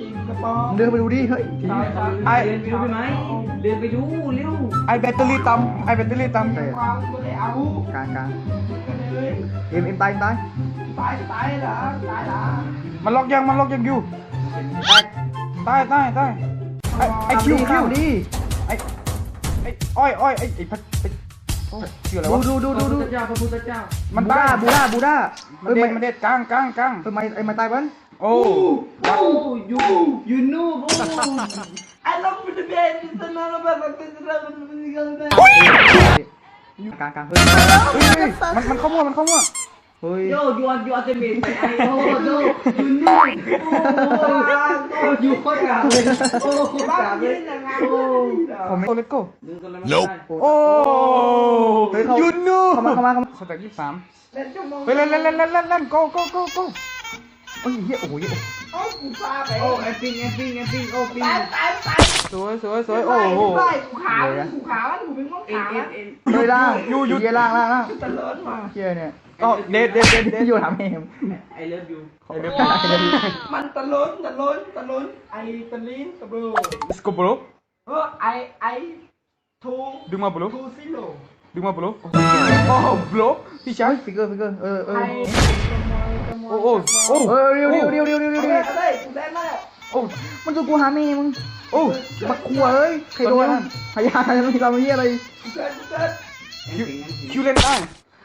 กินกระป๋องเดินไปดูดิเฮ้ยไอ้ไอ้เดินไปดูไหมเดินไปดูเร็วไอ้แบตเตอรี่ต่ำไอ้แบตเตอรี่ต่ำใช่ความก็เลยเอากลางกลางเลยเอ็มเอ็มตายเอ็มตายตายตายเหรอตายเหรอมันล็อกยังมันล็อกยังอยู่ตายตายตายไอ้ไอ้คิวคิข้าววดิไอ้ไอ้อ้อยอ้อยไอ้ไอ้พัดไอ้โอ้ยชื่ออะไรดูวะดูดูดูดูพระเจ้าพระพุทธเจ้ามันบูตาด้ายบูด้าบูด้ามัเฮ้นยเด็ไม่ดมันเด็ดกลางกลางกลางเฮ้ยไม่ไอ้ไม่ตายบ้าน โอ้โอ้ยูยูนูโอ้ I love the bed it's another bed กลางกลางเฮ้ยเฮ้ยเฮ้ยมันมันเข้ามั่วมันเข้ามั่วเฮ้ยโยยูอันยูอันเตเมนไอโอ้โยยูนูโอ้ยูโคตรกาเลยโอ้โคตรกาเลยโอ้ผมไม่โอ้ let's go ดึงกันแล้วไม่ได้โอ้เฮ้ยเขายูนูเข้ามาเข้ามาเข้ามาสแต็กยี่สิบสามไปเล่นเล่นเล่นเล่นเล่นเล่น go go go go เฮ้ยเฮียโอ้โหเหี้ยโอ้แอปปิ้งแอปปิ้งแอปปิ้งโอ้ปิ้งสวยสวยสวยโอ้โหกูขาวกูขาวกูเป็นม่วงเอ็นขาวเอ็นเอ็นเฮ้ยล่างอยู่อยู่เฮียล่างล่างล่างตะเลิศมาเฮียเนี่ยก็เด็ดเด็ดเด็ดเด็ดอยู่ถามเองไอเลิฟยูไอ้เด็ดมันตะล้นตะล้นตะล้นไอตะลินตะเบลสกูบลูเออไอไอทูดึงมาบลูทูซิโลดึงมาบลูโอ้บลูพี่ชายฟิกเกอร์ฟิกเกอร์เออเอ ไออโอ้โอ้โอ้เออเร็วเร็วเร็วเร็วเร็วเร็วเอาเร็วเลยกูได้แล้วโอ้มันตัวกูหาแม่มึงโอ้บักขัวเอ้ยใครโดนพยานเราเราเฮียอะไรกูเกิดกูเกิดคิวคิวเล่นได้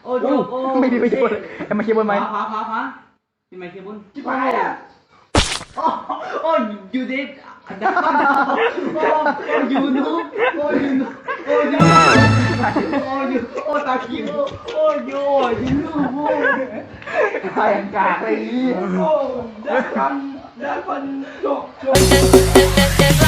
โอ้โยโอ้ไม่ดีไม่ดีไอ้มาเคียบนไหมพาพาพาพาที่ไม่เคบุนจิบหายอะโอ้โอ้ยูเดดดับโอ้ คิวโอ้ยูยูนูโอ้ใครกากเลยโอ้ได้ฟันดักฟันจบจบ